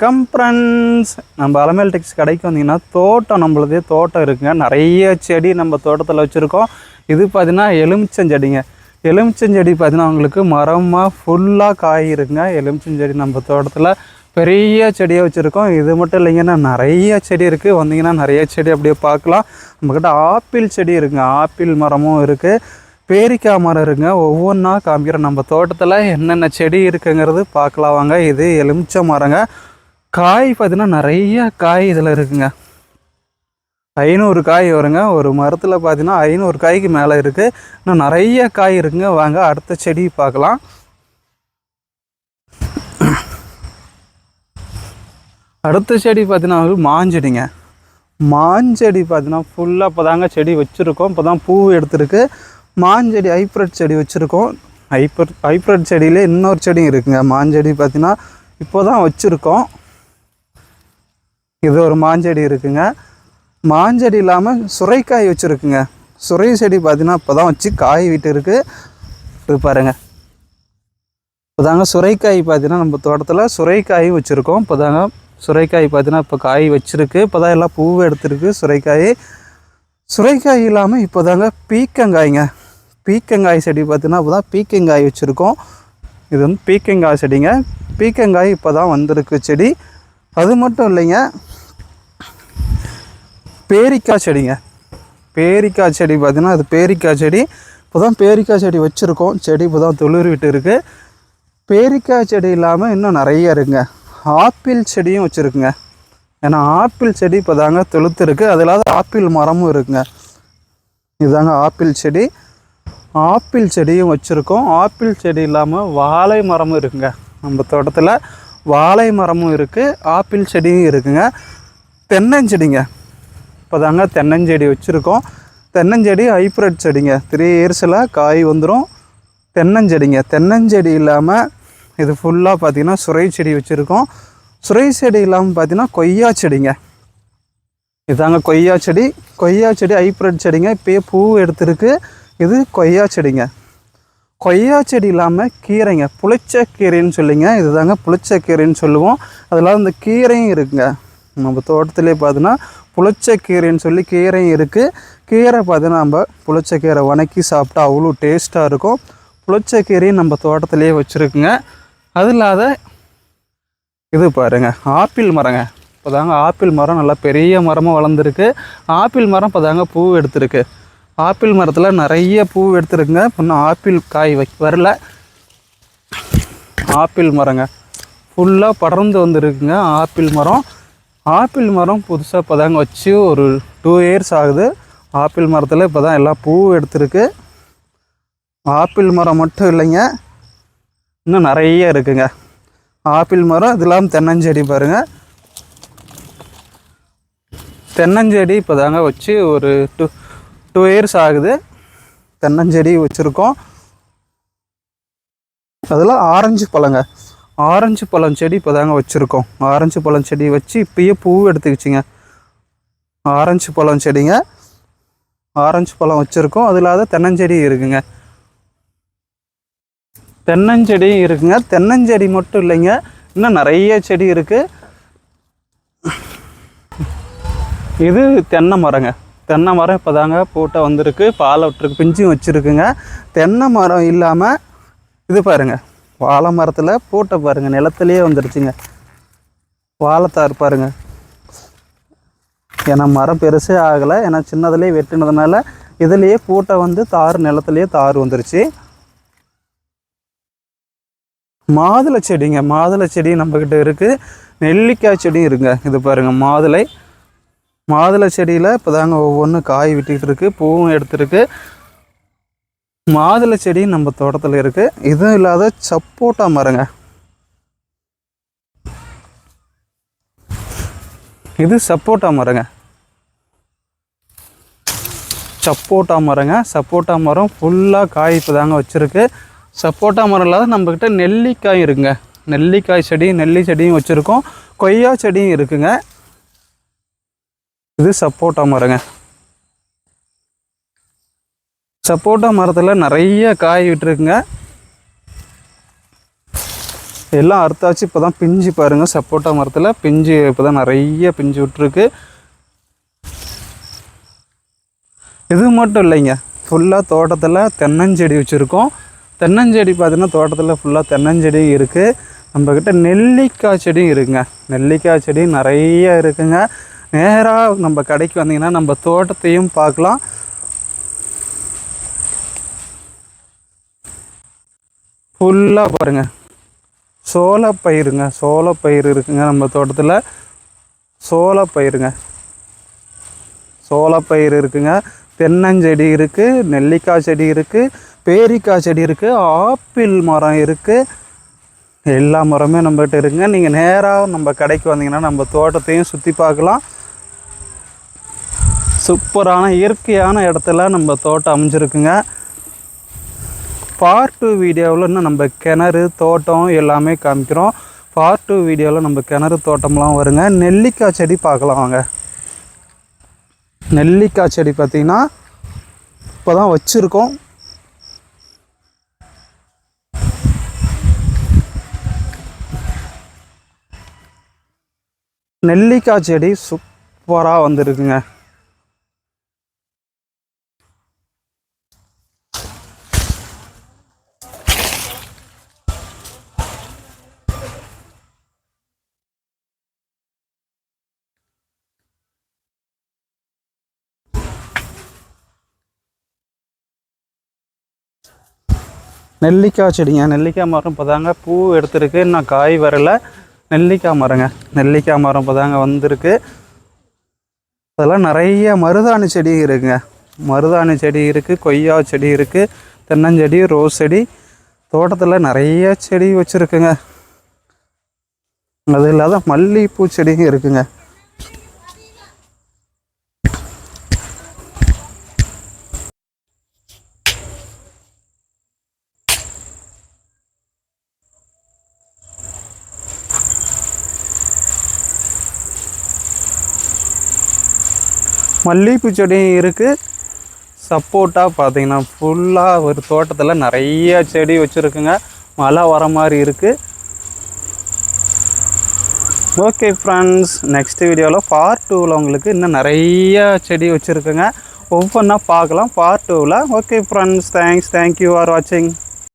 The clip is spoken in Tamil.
வணக்கம் ஃப்ரெண்ட்ஸ் நம்ம அலமேல் டெக்ஸ் கடைக்கு வந்தீங்கன்னா தோட்டம் நம்மளதே தோட்டம் இருக்குங்க. நிறைய செடி நம்ம தோட்டத்தில் வச்சுருக்கோம். இது பார்த்தீங்கன்னா எலுமிச்சஞ்செடிங்க. எலுமிச்சஞ்செடி பார்த்தீங்கன்னா உங்களுக்கு மரமாக ஃபுல்லாக காய் இருக்குங்க எலுமிச்சஞ்செடி நம்ம தோட்டத்தில் பெரிய செடியாக வச்சுருக்கோம். இது மட்டும் இல்லைங்கன்னா நிறைய செடி இருக்குது வந்தீங்கன்னா நிறைய செடி அப்படியே பார்க்கலாம். நம்மக்கிட்ட ஆப்பிள் செடி இருக்குங்க. ஆப்பிள் மரமும் இருக்குது பேரிக்காய் மரம் இருக்குங்க. ஒவ்வொன்றா காமிக்கிறோம் நம்ம தோட்டத்தில் என்னென்ன செடி இருக்குங்கிறது பார்க்கலாம் வாங்க. இது எலுமிச்சை மரங்க. காய் பார்த்தீங்கன்னா நிறைய காய் இதில் இருக்குங்க. ஐநூறு காய் வருங்க. ஒரு மரத்தில் பார்த்தீங்கன்னா ஐநூறு காய்க்கு மேலே இருக்குது இன்னும் நிறைய காய் இருக்குங்க. வாங்க அடுத்த செடி பார்க்கலாம். அடுத்த செடி பார்த்தீங்கன்னா மாஞ்செடிங்க மாஞ்செடி பார்த்தீங்கன்னா ஃபுல்லாக இப்போ தாங்க செடி வச்சுருக்கோம். இப்போ தான் பூ எடுத்துருக்கு. மாஞ்செடி ஹைப்ரட் செடி வச்சுருக்கோம். ஹைப்ரிட் ஹைப்ரட் செடியிலே இன்னொரு செடி இருக்குங்க. மாஞ்செடி பார்த்தீங்கன்னா இப்போ தான் வச்சுருக்கோம். இது ஒரு மாஞ்செடி இருக்குங்க. மாஞ்செடி இல்லாமல் சுரைக்காய் வச்சுருக்குங்க. சுரை செடி பார்த்தீங்கன்னா இப்போ தான் வச்சு காய் விட்டு இருக்குது பாருங்க. இப்போதாங்க சுரைக்காய் பார்த்தீங்கன்னா நம்ம தோட்டத்தில் சுரைக்காயும் வச்சுருக்கோம். இப்போ தாங்க சுரைக்காய் பார்த்தீங்கன்னா இப்போ காய் வச்சுருக்கு. இப்போ தான் எல்லாம் பூவை எடுத்துருக்கு சுரைக்காய். சுரைக்காய் இல்லாமல் இப்போ தாங்க பீக்கங்காய்ங்க. பீக்கங்காய் செடி பார்த்தீங்கன்னா இப்போ தான் பீக்கங்காய் வச்சுருக்கோம். இது வந்து பீக்கங்காய் செடிங்க. பீக்கங்காய் இப்போ தான் வந்திருக்கு செடி. அது மட்டும் இல்லைங்க. பேரிக்காய் செடிங்க. பேரிக்காய் செடி பார்த்திங்கன்னா அது பேரிக்காய் செடி. இப்போ தான் பேரிக்காய் செடி வச்சுருக்கோம். செடி இப்போ தான் துளிர்விட்டு இருக்குது பேரிக்காய் செடி இல்லாமல் இன்னும் நிறைய இருக்குங்க. ஆப்பிள் செடியும் வச்சுருக்குங்க. ஏன்னா ஆப்பிள் செடி இப்போ தாங்க தொழுத்து இருக்குது அது இல்லாத ஆப்பிள் மரமும் இருக்குங்க. இதுதாங்க ஆப்பிள் செடி. ஆப்பிள் செடியும் வச்சுருக்கோம். ஆப்பிள் செடி இல்லாமல் வாழை மரமும் இருக்குங்க. நம்ம தோட்டத்தில் வாழை மரமும் இருக்குது ஆப்பிள் செடியும் இருக்குங்க. தென்னஞ்செடிங்க இப்போ தாங்க தென்னஞ்செடி வச்சுருக்கோம். தென்னஞ்செடி ஹைப்ரிட் செடிங்க. த்ரீ இயர்ஸில் காய் வந்துடும் தென்னஞ்செடிங்க. தென்னஞ்செடி இல்லாமல் இது ஃபுல்லாக பார்த்தீங்கன்னா சுரை செடி வச்சுருக்கோம். சுரை செடி இல்லாமல் பார்த்தீங்கன்னா கொய்யா செடிங்க. இதாங்க கொய்யா செடி. கொய்யா செடி ஹைப்ரிட் செடிங்க. இப்போயே பூ எடுத்திருக்கு. இது கொய்யா செடிங்க. கொய்யா செடி இல்லாமல் கீரைங்க. புளிச்ச கீரைன்னு சொல்லிங்க. இதுதாங்க புளிச்ச கீரைன்னு சொல்லுவோம். அதில் இந்த கீரையும் இருக்குங்க. நம்ம தோட்டத்திலே பார்த்தீங்கன்னா புளிச்சக்கீரைன்னு சொல்லி கீரையும் இருக்குது கீரை பார்த்தீங்கன்னா நம்ம புளிச்ச கீரை வணக்கி சாப்பிட்டா அவ்வளோ டேஸ்ட்டாக இருக்கும். புளிச்சக்கீரையும் நம்ம தோட்டத்திலே வச்சுருக்குங்க. அது இல்லாத இது பாருங்க ஆப்பிள் மரங்க. இப்போ தாங்க ஆப்பிள் மரம் நல்லா பெரிய மரமாக வளர்ந்துருக்கு. ஆப்பிள் மரம் இப்போ தாங்க பூ எடுத்திருக்கு. ஆப்பிள் மரத்தில் நிறைய பூ எடுத்துருக்குங்க. இன்னும் ஆப்பிள் காய் வை வரல. ஆப்பிள் மரங்க. ஃபுல்லாக படர்ந்து வந்துருக்குங்க ஆப்பிள் மரம். ஆப்பிள் மரம் புதுசாக இப்போ தாங்க வச்சு ஒரு டூ இயர்ஸ் ஆகுது. ஆப்பிள் மரத்தில் இப்போ தான் எல்லாம் பூ எடுத்துருக்கு. ஆப்பிள் மரம் மட்டும் இல்லைங்க. இன்னும் நிறைய இருக்குங்க. ஆப்பிள் மரம் இது இல்லாமல் தென்னஞ்செடி பாருங்கள் தென்னஞ்செடி இப்போ தாங்க வச்சு ஒரு டூ டூ இயர்ஸ் ஆகுது. தென்னஞ்செடி வச்சுருக்கோம். அதெல்லாம் ஆரஞ்சு பழங்க. ஆரஞ்சு பழம் செடி இப்போ தாங்க வச்சுருக்கோம். ஆரஞ்சு பழம் செடி வச்சு இப்பயே பூ எடுத்துக்கிச்சிங்க. ஆரஞ்சு பழம் செடிங்க. ஆரஞ்சு பழம் வச்சுருக்கோம். அது இல்லாத தென்னஞ்செடி இருக்குங்க. தென்னஞ்செடி இருக்குங்க. தென்னஞ்செடி மட்டும் இல்லைங்க. இன்னும் நிறைய செடி இருக்குது இது தென்னை மரங்க. தென்னை மரம் இப்போ தாங்க பூட்டை வந்திருக்கு. பாலை விட்டுருக்கு பிஞ்சும் வச்சுருக்குங்க. தென்னை மரம் இல்லாமல் இது பாருங்க. வாழை மரத்தில் பூட்டை பாருங்க நிலத்துலேயே வந்துருச்சுங்க. வாழைத்தார் பாருங்க. ஏன்னா மரம் பெருசே ஆகலை ஏன்னா சின்னதுலேயே வெட்டினதுனால இதுலேயே பூட்டை வந்து தார் நிலத்துலேயே தார் வந்துருச்சு. மாதுளை செடிங்க மாதுளை செடி நம்மக்கிட்ட இருக்குது நெல்லிக்காய் செடியும் இருங்க இது பாருங்கள் மாதுளை. மாதுளை செடியில் இப்போ தாங்க ஒவ்வொன்றும் காய் விட்டுக்கிட்டு இருக்குது பூவும் எடுத்துருக்கு. மாதுளை செடி நம்ம தோட்டத்தில் இருக்குது இதுவும் இல்லாத சப்போட்டா மரங்க. இது சப்போட்டா மரங்க. சப்போட்டா மரங்க. சப்போட்டா மரம் ஃபுல்லாக காய் இப்போ தாங்க வச்சுருக்கு. சப்போட்டா மரம் இல்லாத நம்மக்கிட்ட நெல்லிக்காய் இருக்குங்க. நெல்லிக்காய் செடி நெல்லி செடியும் வச்சுருக்கோம். கொய்யா செடியும் இருக்குங்க. இது சப்போட்டா மரங்க. சப்போட்டா மரத்தில் நிறைய காய் விட்டுருக்குங்க. எல்லாம் அறுத்தாச்சு இப்போ தான் பிஞ்சு பாருங்கள் சப்போட்டா மரத்தில் பிஞ்சு இப்போ தான் நிறைய பிஞ்சு விட்டுருக்கு. இது மட்டும் இல்லைங்க. ஃபுல்லாக தோட்டத்தில் தென்னஞ்செடி வச்சுருக்கோம். தென்னஞ்செடி பார்த்தீங்கன்னா தோட்டத்தில் ஃபுல்லாக தென்னஞ்செடி இருக்குது நம்மக்கிட்ட நெல்லிக்காய் செடியும் இருக்குங்க. நெல்லிக்காய் செடி நிறைய இருக்குங்க. நேராக நம்ம கடைக்கு வந்தீங்கன்னா நம்ம தோட்டத்தையும் பார்க்கலாம். ஃபுல்லாக பாருங்கள் சோளப்பயிருங்க சோளப்பயிர் இருக்குங்க நம்ம தோட்டத்தில். சோளப்பயிருங்க சோளப்பயிர் இருக்குங்க. தென்னஞ்செடி இருக்குது நெல்லிக்காய் செடி இருக்குது பேரிக்காய் செடி இருக்குது ஆப்பிள் மரம் இருக்குது எல்லா மரமே நம்மகிட்ட இருக்குங்க. நீங்கள் நேராக நம்ம கடைக்கு வந்தீங்கன்னா நம்ம தோட்டத்தையும் சுற்றி பார்க்கலாம். சூப்பரான இயற்கையான இடத்துல நம்ம தோட்டம் அமைஞ்சிருக்குங்க. பார்ட் டூ வீடியோவில் இன்னும் நம்ம கிணறு தோட்டம் எல்லாமே காமிக்கிறோம். பார்ட் டூ வீடியோவில் நம்ம கிணறு தோட்டம்லாம் வருங்க. நெல்லிக்காய் செடி பார்க்கலாம் வாங்க. நெல்லிக்காய் செடி பார்த்திங்கன்னா இப்போ தான் வச்சுருக்கோம். நெல்லிக்காய் செடி சூப்பராக வந்திருக்குங்க. நெல்லிக்காய் செடிங்க நெல்லிக்காய் மரம் இப்போ தாங்க பூ எடுத்திருக்கு. இன்னும் காய் வரலை. நெல்லிக்காய் மரங்க. நெல்லிக்காய் மரம் இப்போ தாங்க வந்திருக்கு. அதெல்லாம் நிறைய மருதாணி செடி இருக்குங்க. மருதாணி செடி இருக்குது கொய்யா செடி இருக்குது தென்னஞ்செடி ரோஸ் செடி. தோட்டத்தில் நிறைய செடி வச்சுருக்குங்க. அது இல்லாத மல்லிகைப்பூ செடியும் இருக்குங்க. மல்லிகைப்பூ செடியும் இருக்குது சப்போட்டா பார்த்தீங்கன்னா ஃபுல்லாக ஒரு தோட்டத்தில் நிறைய செடி வச்சுருக்குங்க. மழை வர மாதிரி இருக்குது ஓகே ஃப்ரெண்ட்ஸ் நெக்ஸ்ட் வீடியோவில் பார்ட் டூவில் உங்களுக்கு இன்னும் நிறைய செடி வச்சுருக்குங்க. ஒவ்வொன்றா பார்க்கலாம் பார்ட் டூவில் okay friends thanks thank you for வாட்சிங்